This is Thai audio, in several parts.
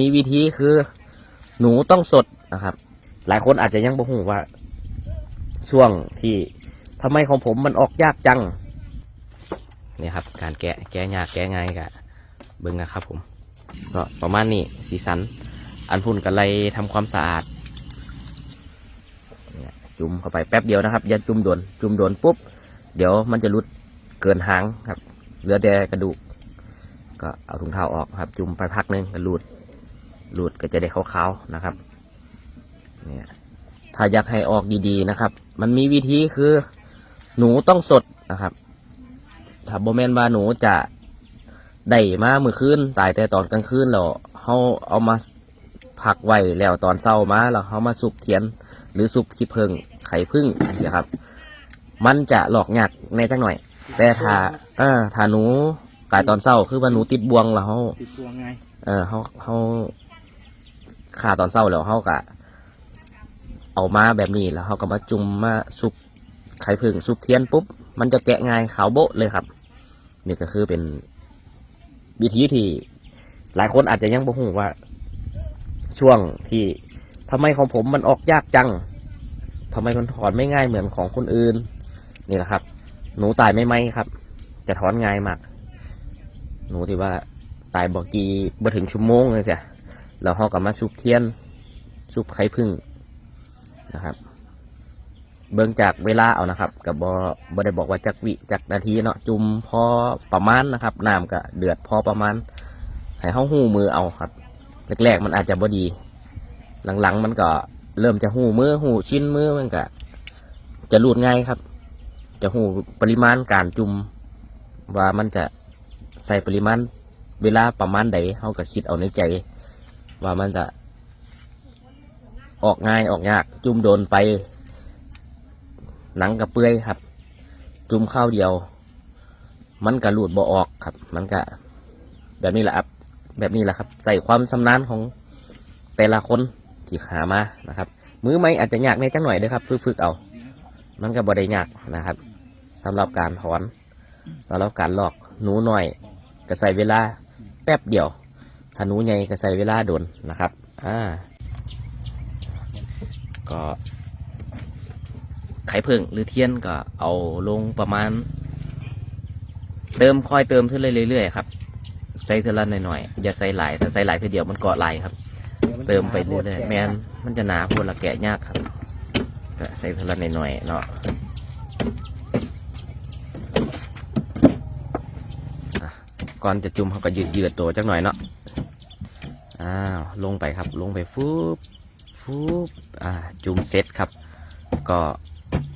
มีวิธีคือ หนูต้องสดนะครับ หลายคนอาจจะยังบ่ฮู้ว่า ช่วงที่ทำไมของผมมันออกยากจังนี่ครับ การแกะแกะยากแกะง่ายกะเบิ่งนะครับ ผมก็ประมาณนี้สีสัน อันพุ่นกันไลยทำความสะอาดจุ่มเข้าไปแป๊บเดียวนะครับอย่าจุ่มโดนจุ่มโดนปุ๊บ เดี๋ยวมันจะรุดเกินหางครับเหลือแต่กระดูกก็เอาถุงเท้าออกครับ จุ่มไปพักหนึงก็รูด รูดก็จะได้ขาวๆนะครับเนี่ยถ้าอยากให้ออกดีๆนะครับ มันมีวิธีคือ หนูต้องสดนะครับ ถ้าโบแมนว่าหนูจะได้มาเมื่อคืนตายแต่ตอนกลางคืนแล้วเขาเอามาพักไว้แล้วตอนเช้ามาแล้วเขามาสุบเทียน หรือสุบขี้ผึ้งไข่ผึ้งนะครับ มันจะหลอกยากในจังหน่อย แต่ถ้าเออถ้าหนูตายตอนเช้าคือว่าหนูติดบวงแล้วเขาติดตัวไง เออเขาเขา ขาตอนเช้าแล้วเขากะเอามาแบบนี้แล้วเขาก็มาจุ่มมาซุปไข่ผึ่งซุปเทียนปุ๊บมันจะแกะง่ายขาวโบ๊ะเลยครับนี่ก็คือเป็นวิธีที่หลายคนอาจจะยังบ่ฮู้ว่า ช่วงที่ทำไมของผมมันออกยากจังทำไมมันถอนไม่ง่ายเหมือนของคนอื่น นี่แหละครับ หนูตายไม่ไหมครับ จะถอนง่ายมาก หนูที่ว่าตายบอกกีบ่ถึงชั่วโมงเลยเสีย แล้วเขาก็มาซุปเทียนซุปไข่พึ่งนะครับ เบิ่งจากเวลาเอานะครับกับบอบ่ได้บอกว่าจักวิจักนาทีเนาะจุ่มพอประมาณนะครับน้ำก็เดือดพอประมาณให้เขาหูมือเอาครับแรกๆมันอาจจะบ่ดี หลังๆ มันก็เริ่มจะหูมือหูชิ้นมือมันก็จะรูดง่ายครับ จะหูปริมาณการจุ่มว่ามันจะใส่ปริมาณเวลาประมาณใดเขาก็คิดเอาในใจ ว่ามันจะออกง่ายออกยาก จุ่มโดนไปหนังกับเปื่อยครับ จุ่มข้าวเดียว มันก็หลุดบ่ออกครับ มันก็แบบนี้แหละครับ แบบนี้แหละครับ ใส่ความสำนานของแต่ละคนที่ขามานะครับ มือไม่อาจจะยากในจังหน่อยด้วยครับฝึกๆเอา มันก็บ่ได้ยากนะครับสำหรับการถอนสำหรับการลอกหนูหน่อย ก็ใส่เวลาแป๊บเดียว ถ้าหนูใหญ่ก็ใส่เวลาโดนนะครับ อ่า ก็ไข่ผึ่งหรือเทียนก็เอาลงประมาณ เติมคอยเติมขึ้นเรื่อยๆครับ ใส่เท่าละหน่อยๆอย่าใส่หลายถ้าใส่หลายทีเดียวมันเกาะลายครับ เติมไปเรื่อยๆแมนมันจะหนาพูดละแกะยากครับก็ใส่เท่าละหน่อยๆเนาะก่อนจะจุ่มเขาก็ยืดยืดๆตัวจักหน่อยเนาะ อ้าวลงไปครับ ลงไปฟูบฟูบอ่าจุ่มเสร็จครับ ก็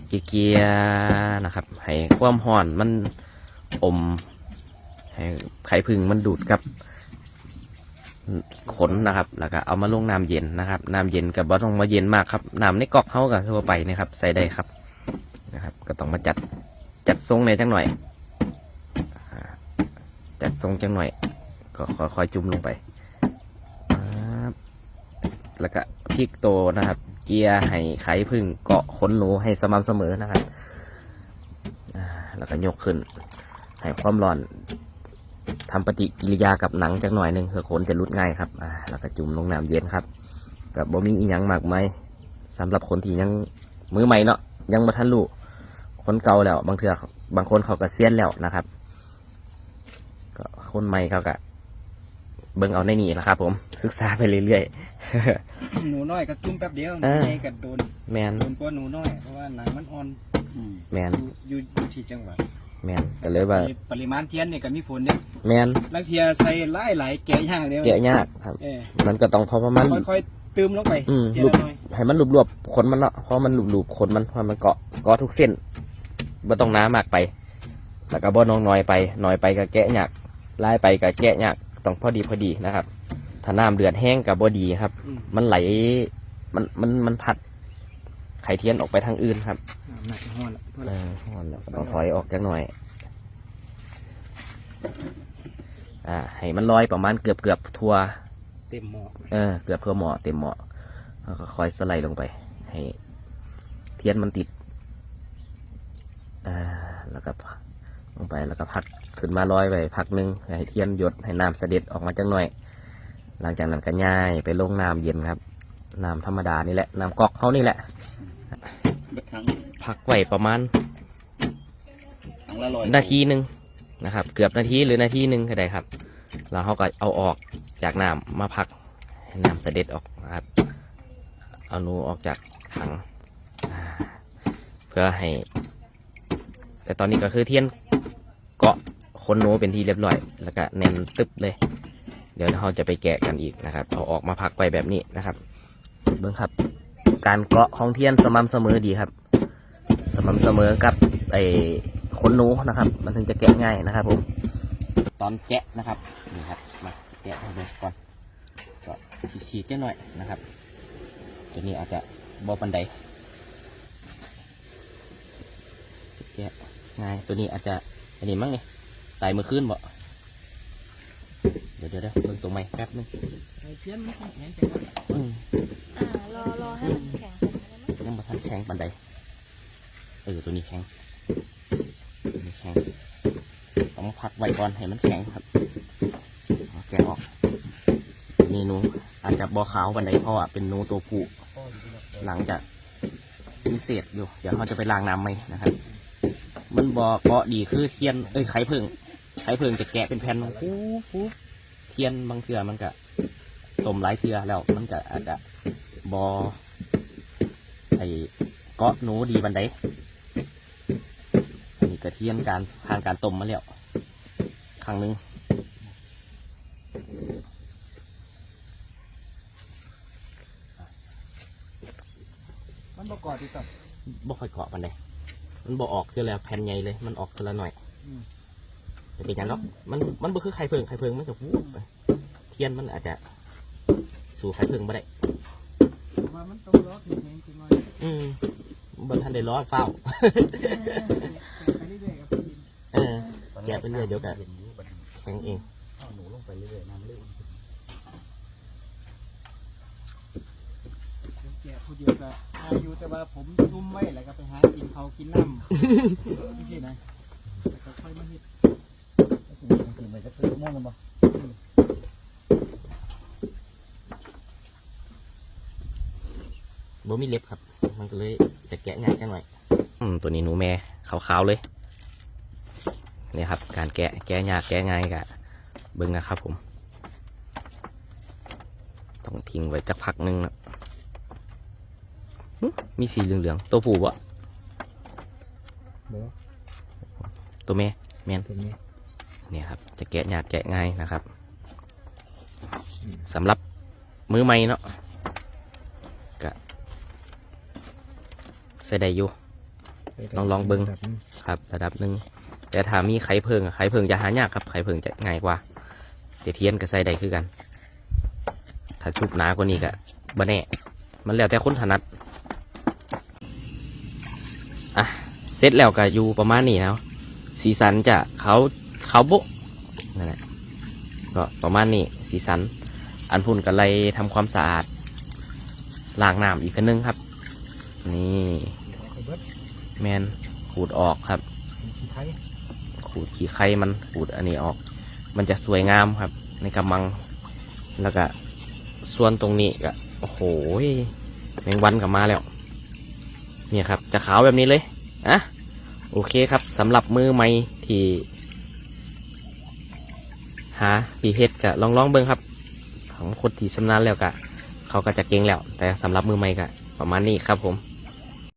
เกียร์นะครับ ให้ความห่อนมันอม ให้ไข่พึ่งมันดูดกับขนนะครับ แล้วก็เอามาลงน้ำเย็นนะครับ น้ำเย็นกับบ่ต้องมาเย็นมากครับ น้ำในกอกเขากับทั่วไปนะครับ ใส่ได้ครับ นะครับ ก็ต้องมาจัด จัดทรงในจังหน่อย จัดทรงจังหน่อย ก็ค่อยๆจุ่มลงไป แล้วก็พลิกโตวนะครับ เกียร์ให้ไขพึ่งเกาะขนหนูให้สม่ำเสมอนะครับแล้วก็ยกขึ้น ให้ความร้อนทำปฏิกิริยากับหนังจักหน่อยหนึ่งเพื่อขนจะรุดง่ายครับแล้วก็จุ่มลงน้ำเย็นครับกับบ่มีอีหยังมากไหมายสำหรับคนที่ยังมือใหม่เนาะยังมาทันรู้คนเก่าแล้ว บางเทือบางคนเขาก็เซียนแล้วนะครับ ก็คนใหม่เขาก็ เบิ่งเอาในนี่แหละครับผมศึกษาไปเรื่อยหนูน้อยก็จุ่มแป๊บเดียวหเอนูอใหญ่ก็โดนๆแมนโดนกว่าหนูน้อยเพราะว่าหนังมันอ่อนแมนอยู่อยู่ที่จังหวัดแมนก็เลยว่าปริมาณเทียนเนี่ยก็มีผลเนี่ยแมนบางเทียใส่หลายหลายๆแกะยากเดียวแกะยากครับ เออมันก็ต้องพอประมาณ ค่อยๆตืมลงไปอืม เทียรูละปหน่อยให้มันรวบๆขนมันเนาะเพราะมันหลูบๆขนมันเพราะมันเกาะเกาะทุกเส้นบ่ต้องหน้ามากไป แล้วก็บ่น้องน้อยไปน้อยไปก็แกะยากลายไปก็แกะยาก ต้องพอดีพอดีนะครับ ถ้าน้ำเดือดแห้งกับบ่ดีครับ อืม มันไหลมันมันมันพัดไข่เทียนออกไปทางอื่นครับอ่าหนักห้อนละเออห่อนแล้วก็ต้องถอยออกจักหน่อย อ่า ให้มันลอยประมาณเกือบเกือบๆทั่วเต็มหม้อเออเกือบทั่วหมอเต็มหมอแล้วก็ค่อยสไลด์ลงไป ให้ เทียนมันติดอ่าแล้วก็ล งไปแล้วก็พักขึ้นมาลอยไปพักหนึงให้เทียนหยดให้น้ำเสด็จออกมาจักหน่อย หลังจากนั้นก็ย่ายไปลงน้ำเย็นครับน้ำธรรมดานี่แหละน้ำก๊อกเขานี่แหละเบิดครั้งพักไว้ประมาณครั้งละร้อยนาทีหนึ่งนะครับ เกือบนาทีหรือนาทีหนึ่งก็ได้ครับแล้วเขาก็เอาออกจากน้ำมาพักให้น้ำเสด็จออกนะครับเอาหนูออกจากถังอ่าเพื่อให้ แต่ตอนนี้ก็คือเทียนเกาะขนหนูเป็นที่เรียบร้อย แล้วก็แน่นตึบเลย เดี๋ยวเราจะไปแกะกันอีกนะครับเอาออกมาพักไว้แบบนี้นะครับ เบิ้งครับ การเกาะของเทียนสม่ำเสมอดีครับ สม่ำเสมอกับไอ้ขนหนูนะครับ มันถึงจะแกะง่ายนะครับผมตอนแกะนะครับนี่ครับมาแกะให้ดูก่อนก็ฉีกๆแค่หน่อยนะครับตัวนี้อาจจะบอปันไดแกะง่ายตัวนี้อาจจะอันนี้มั้งเนี่ย ตายเมื่อคืนบ่เดี๋ยวเดี๋ยวเดี๋ยวเบิ่งตัวใหม่แป๊บนึงไอ้เพี้ยนมันแข็งจังวะอืมอ่ารอรอให้มันแข็งก่อนได้ไหมยังบ่ทันแข็งปันไดเออตัวนี้แข็งตัวนี้แข็งต้องพักไว้ก่อนให้มันแข็งครับเอาแกะออกนี่หนูอาจจะบอขาวปันไดเพราะว่าเป็นหนูตัวผู้หลังจากมีเศษอยู่ เดี๋ยวเราจะไปล้างน้ำไหมนะครับ มันบอเกาะดีคือเทียนเอ้ยไข่เพิง ไข่เพิงจะแกะเป็นแผ่นฟูฟูเทียนบางเทือมันก็ต้มหลายเทือแล้วมันก็อาจจะบอไอเกาะหนูดีบันไดอันนี้กระเทียนการผ่านการต้มมาแล้วครั้งหนึ่งมันประกอบดีกับบ่ค่อยเกาะปันไดมันบ่ออกคือแล้วแผ่นใหญ่เลย มันออกทีละหน่อยอืมจะ เป็นหยังหรอกมันมันบ่คือไข่เพิงไข่เพิงมันจะวูบไปเทียนมันอาจจะสู่ไข่เพิงบ่ได้ว่ามันต้องล้อถึงแข็งจริงไหมอืมบนทันได้ร้อนเฝ้าไปเรื่อยๆกับพี่เออแกะไปเรื่อยเดี๋ยวก็แข็งเองเอาหนูลงไปเรื่อยๆน้ำเรื่อยแกะผู้เดียวก็อายุแต่ว่าผมตุ้มไว้แล้วก็ไปหากินเขาวกินน้ำนี่สินะแล้วก็ค่อยมาเฮ็ด ถึงไปจะซื้อม่วงกันบ่บ่มีเล็บครับ มันก็เลยจะแกะง่ายจังหน่อยอืมตัวนี้หนูแม่ขาวๆเลยเนี่ยครับ การแกะแกะยากแกะง่ายกะเบิ่งนะครับผม ต้องทิ้งไว้จักพักหนึงนะหึมีสีเหลืองๆตัวผู้บ่เดี๋ยวตัวแม่แม่นตรงนี้ เนี่ยครับจะแกะยากแกะง่ายนะครับสำหรับมือใหม่เนาะกะใส่ได้อยู่ลองลองเบิ่งครับ ระดับหนึ่งแต่ถ้ามีไข่เพิงอะไข่เพิงจะหายากครับไข่เพิงจะง่ายกว่าเจเทียนก็ใส่ได้คือกัน ถ้าชุบหนากว่านี้ก็บ่แน่ มันแล้วแต่คนถนัดอะเสร็จแล้วก็อยู่ประมาณนี้แล้วสีสันจะเขาเขาวโบะนั่นแหละก็ประมาณนี้สีสัน อันพุ่นก็เลยทำความสะอาดล้างน้ำอีกทีนึงครับ นี่แมนขูดออกครับขูดขี้ไข่มันขูดอันนี้ออก มันจะสวยงามครับ ในกำมัง แล้วก็ส่วนตรงนี้ก็โอ้โหแมงวันกลับมาแล้วเนี่ยครับ จะขาวแบบนี้เลยอะโอเคครับสำหรับมือใหม่ที่ หาปีเพชรก็ลองลองเบิ้งครับ ของคนที่ชำนาญแล้วก็เขาก็จะเก่งแล้ว แต่สำหรับมือใหม่ก็ประมาณนี้ครับผม